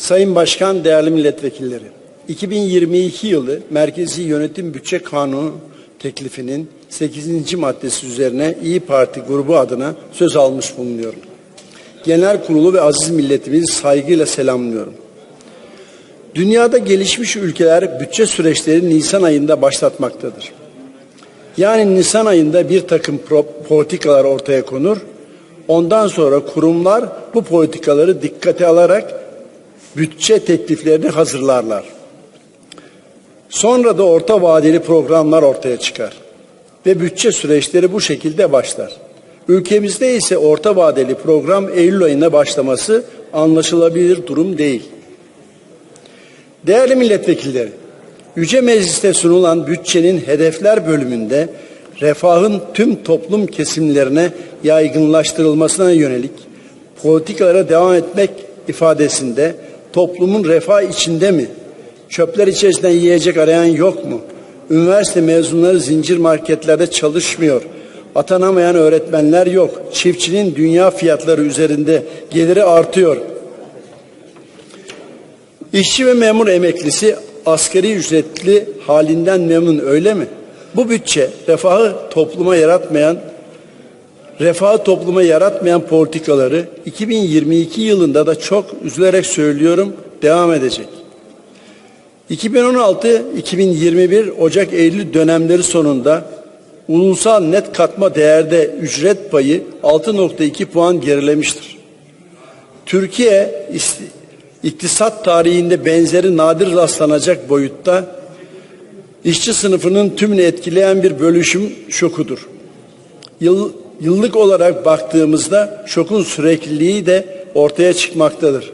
Sayın Başkan, değerli milletvekilleri. 2022 yılı Merkezi Yönetim Bütçe Kanunu teklifinin 8. maddesi üzerine İyi Parti grubu adına söz almış bulunuyorum. Genel kurulu ve aziz milletimizi saygıyla selamlıyorum. Dünyada gelişmiş ülkeler bütçe süreçleri Nisan ayında başlatmaktadır. Yani Nisan ayında bir takım politikalar ortaya konur. Ondan sonra kurumlar bu politikaları dikkate alarak bütçe tekliflerini hazırlarlar. Sonra da orta vadeli programlar ortaya çıkar ve bütçe süreçleri bu şekilde başlar. Ülkemizde ise orta vadeli program Eylül ayında başlaması anlaşılabilir durum değil. Değerli milletvekilleri, Yüce Meclis'te sunulan bütçenin hedefler bölümünde refahın tüm toplum kesimlerine yaygınlaştırılmasına yönelik politikalara devam etmek ifadesinde toplumun refah içinde mi? Çöpler içerisinden yiyecek arayan yok mu? Üniversite mezunları zincir marketlerde çalışmıyor. Atanamayan öğretmenler yok. Çiftçinin dünya fiyatları üzerinde geliri artıyor. İşçi ve memur emeklisi asgari ücretli halinden memnun öyle mi? Bu bütçe refahı topluma yaratmayan refahı topluma yaratmayan politikaları 2022 yılında da çok üzülerek söylüyorum devam edecek. 2016-2021 Ocak-Eylül dönemleri sonunda ulusal net katma değerde ücret payı 6.2 puan gerilemiştir. Türkiye iktisat tarihinde benzeri nadir rastlanacak boyutta işçi sınıfının tümünü etkileyen bir bölüşüm şokudur. Yıl, yıllık olarak baktığımızda şokun sürekliliği de ortaya çıkmaktadır.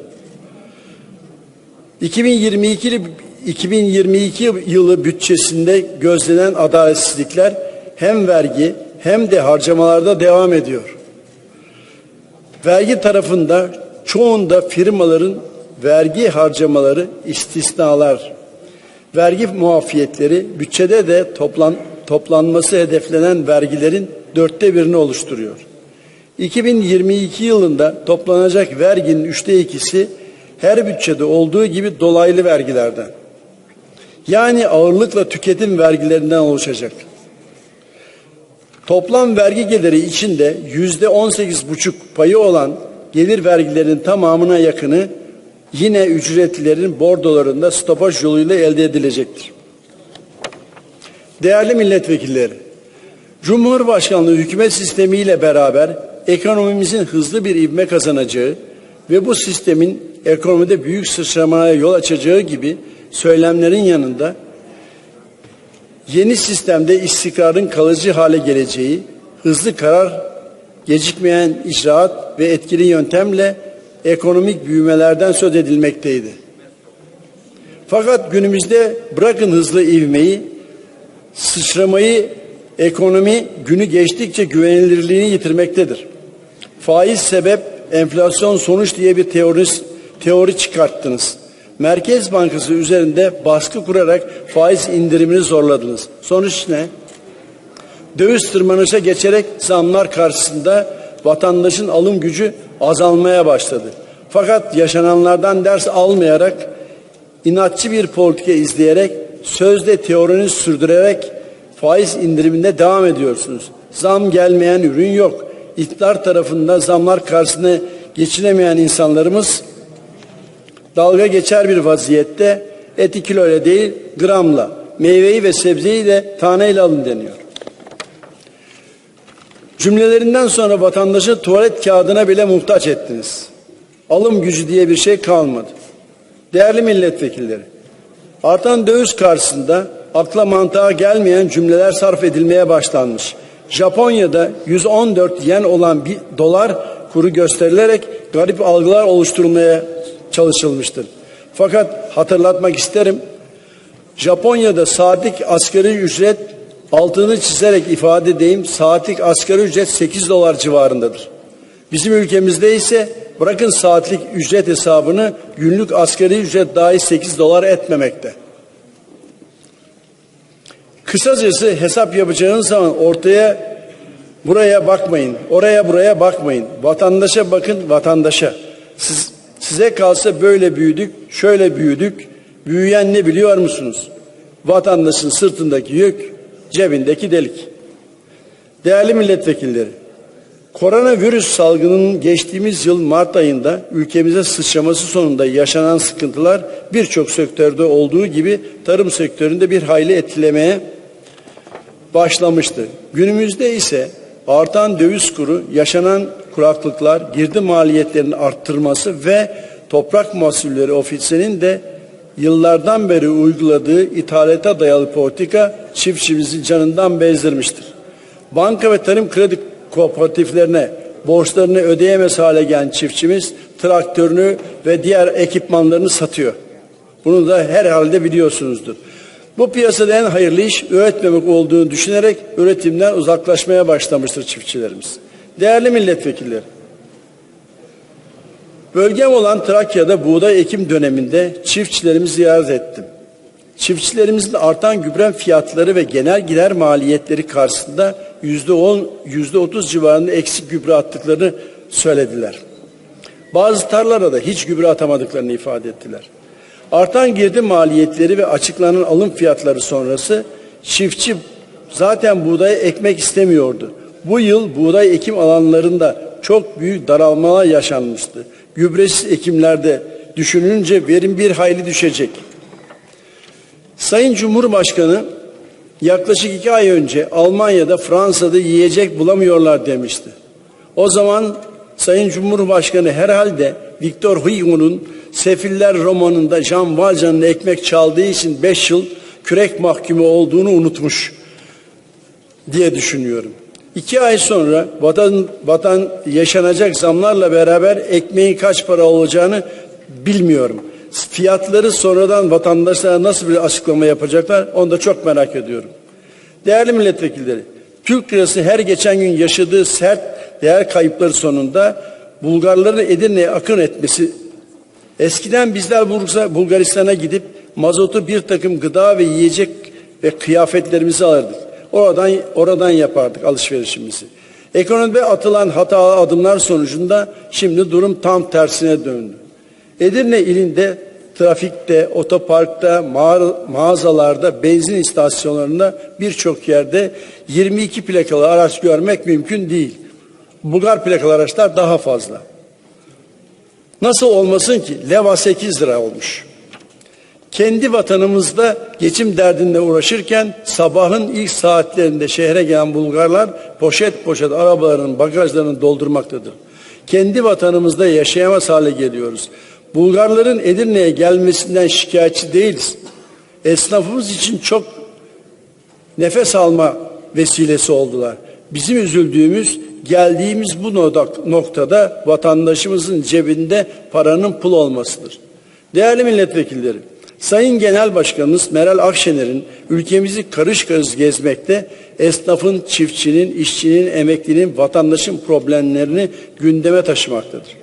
2022 yılı- 2022 yılı bütçesinde gözlenen adaletsizlikler hem vergi hem de harcamalarda devam ediyor. Vergi tarafında çoğunda firmaların vergi harcamaları istisnalar. Vergi muafiyetleri bütçede de toplan, toplanması hedeflenen vergilerin dörtte birini oluşturuyor. 2022 yılında toplanacak verginin üçte ikisi her bütçede olduğu gibi dolaylı vergilerden. Yani ağırlıkla tüketim vergilerinden oluşacak. Toplam vergi geliri içinde yüzde on sekiz buçuk payı olan gelir vergilerinin tamamına yakını yine ücretlilerin bordolarında stopaj yoluyla elde edilecektir. Değerli milletvekilleri, Cumhurbaşkanlığı hükümet sistemiyle beraber ekonomimizin hızlı bir ivme kazanacağı ve bu sistemin ekonomide büyük sıçramaya yol açacağı gibi söylemlerin yanında yeni sistemde istikrarın kalıcı hale geleceği, hızlı karar, gecikmeyen icraat ve etkili yöntemle ekonomik büyümelerden söz edilmekteydi. Fakat günümüzde bırakın hızlı ivmeyi, sıçramayı ekonomi günü geçtikçe güvenilirliğini yitirmektedir. Faiz sebep, enflasyon sonuç diye bir teori, teori çıkarttınız. Merkez Bankası üzerinde baskı kurarak faiz indirimini zorladınız. Sonuç ne? Döviz tırmanışa geçerek zamlar karşısında vatandaşın alım gücü azalmaya başladı. Fakat yaşananlardan ders almayarak inatçı bir politika izleyerek sözde teorini sürdürerek faiz indiriminde devam ediyorsunuz. Zam gelmeyen ürün yok. İktidar tarafında zamlar karşısında geçinemeyen insanlarımız dalga geçer bir vaziyette eti kiloyla değil gramla, meyveyi ve sebzeyi de taneyle alın deniyor. Cümlelerinden sonra vatandaşı tuvalet kağıdına bile muhtaç ettiniz. Alım gücü diye bir şey kalmadı. Değerli milletvekilleri, artan döviz karşısında akla mantığa gelmeyen cümleler sarf edilmeye başlanmış. Japonya'da 114 yen olan bir dolar kuru gösterilerek garip algılar oluşturulmaya çalışılmıştır. Fakat hatırlatmak isterim, Japonya'da saatlik asgari ücret altını çizerek ifade edeyim saatlik asgari ücret 8 dolar civarındadır. Bizim ülkemizde ise bırakın saatlik ücret hesabını günlük asgari ücret dahi 8 dolar etmemekte. Kısacası hesap yapacağınız zaman ortaya buraya bakmayın, oraya buraya bakmayın. Vatandaşa bakın, vatandaşa. Siz Size kalsa böyle büyüdük, şöyle büyüdük. Büyüyen ne biliyor musunuz? Vatandaşın sırtındaki yük, cebindeki delik. Değerli milletvekilleri, koronavirüs salgının geçtiğimiz yıl Mart ayında ülkemize sıçraması sonunda yaşanan sıkıntılar birçok sektörde olduğu gibi tarım sektöründe bir hayli etkilemeye başlamıştı. Günümüzde ise artan döviz kuru, yaşanan kuraklıklar, girdi maliyetlerinin arttırması ve toprak mahsulleri ofisinin de yıllardan beri uyguladığı ithalata dayalı politika çiftçimizin canından bezdirmiştir. Banka ve tarım kredi kooperatiflerine borçlarını ödeyemez hale gelen çiftçimiz traktörünü ve diğer ekipmanlarını satıyor. Bunu da herhalde biliyorsunuzdur. Bu piyasada en hayırlı iş üretmemek olduğunu düşünerek üretimden uzaklaşmaya başlamıştır çiftçilerimiz. Değerli milletvekilleri, bölgem olan Trakya'da buğday ekim döneminde çiftçilerimizi ziyaret ettim. Çiftçilerimizin artan gübre fiyatları ve genel gider maliyetleri karşısında yüzde on, yüzde otuz civarında eksik gübre attıklarını söylediler. Bazı tarlalara da hiç gübre atamadıklarını ifade ettiler. Artan girdi maliyetleri ve açıklanan alım fiyatları sonrası çiftçi zaten buğdayı ekmek istemiyordu. Bu yıl buğday ekim alanlarında çok büyük daralmalar yaşanmıştı. Gübresiz ekimlerde düşününce verim bir hayli düşecek. Sayın Cumhurbaşkanı yaklaşık iki ay önce Almanya'da Fransa'da yiyecek bulamıyorlar demişti. O zaman Sayın Cumhurbaşkanı herhalde Victor Hugo'nun Sefiller romanında Jean Valjean'ın ekmek çaldığı için beş yıl kürek mahkumu olduğunu unutmuş diye düşünüyorum. İki ay sonra vatan, vatan yaşanacak zamlarla beraber ekmeğin kaç para olacağını bilmiyorum. Fiyatları sonradan vatandaşlara nasıl bir açıklama yapacaklar onu da çok merak ediyorum. Değerli milletvekilleri, Türk lirası her geçen gün yaşadığı sert değer kayıpları sonunda Bulgarların Edirne'ye akın etmesi Eskiden bizler Bulgaristan'a gidip mazotu bir takım gıda ve yiyecek ve kıyafetlerimizi alırdık. Oradan oradan yapardık alışverişimizi. Ekonomide atılan hatalı adımlar sonucunda şimdi durum tam tersine döndü. Edirne ilinde trafikte, otoparkta, mağazalarda, benzin istasyonlarında birçok yerde 22 plakalı araç görmek mümkün değil. Bulgar plakalı araçlar daha fazla. Nasıl olmasın ki? Leva 8 lira olmuş. Kendi vatanımızda geçim derdinde uğraşırken sabahın ilk saatlerinde şehre gelen Bulgarlar poşet poşet arabaların bagajlarını doldurmaktadır. Kendi vatanımızda yaşayamaz hale geliyoruz. Bulgarların Edirne'ye gelmesinden şikayetçi değiliz. Esnafımız için çok nefes alma vesilesi oldular. Bizim üzüldüğümüz geldiğimiz bu noktada vatandaşımızın cebinde paranın pul olmasıdır. Değerli milletvekilleri, Sayın Genel Başkanımız Meral Akşener'in ülkemizi karış karış gezmekte, esnafın, çiftçinin, işçinin, emeklinin, vatandaşın problemlerini gündeme taşımaktadır.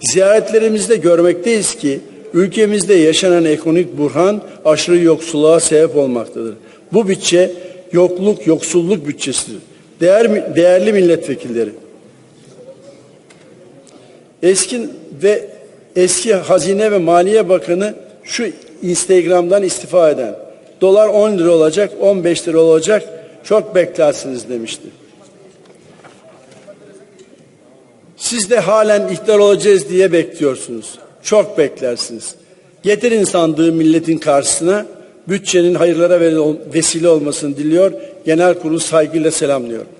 Ziyaretlerimizde görmekteyiz ki ülkemizde yaşanan ekonomik burhan aşırı yoksulluğa sebep olmaktadır. Bu bütçe yokluk, yoksulluk bütçesidir. Değer, değerli milletvekilleri, eski ve eski Hazine ve Maliye Bakanı şu Instagram'dan istifa eden dolar 10 lira olacak, 15 lira olacak çok beklersiniz demişti. Siz de halen ihtiyar olacağız diye bekliyorsunuz. Çok beklersiniz. Getirin sandığı milletin karşısına bütçenin hayırlara vesile olmasını diliyor. Genel kurulu saygıyla selamlıyorum.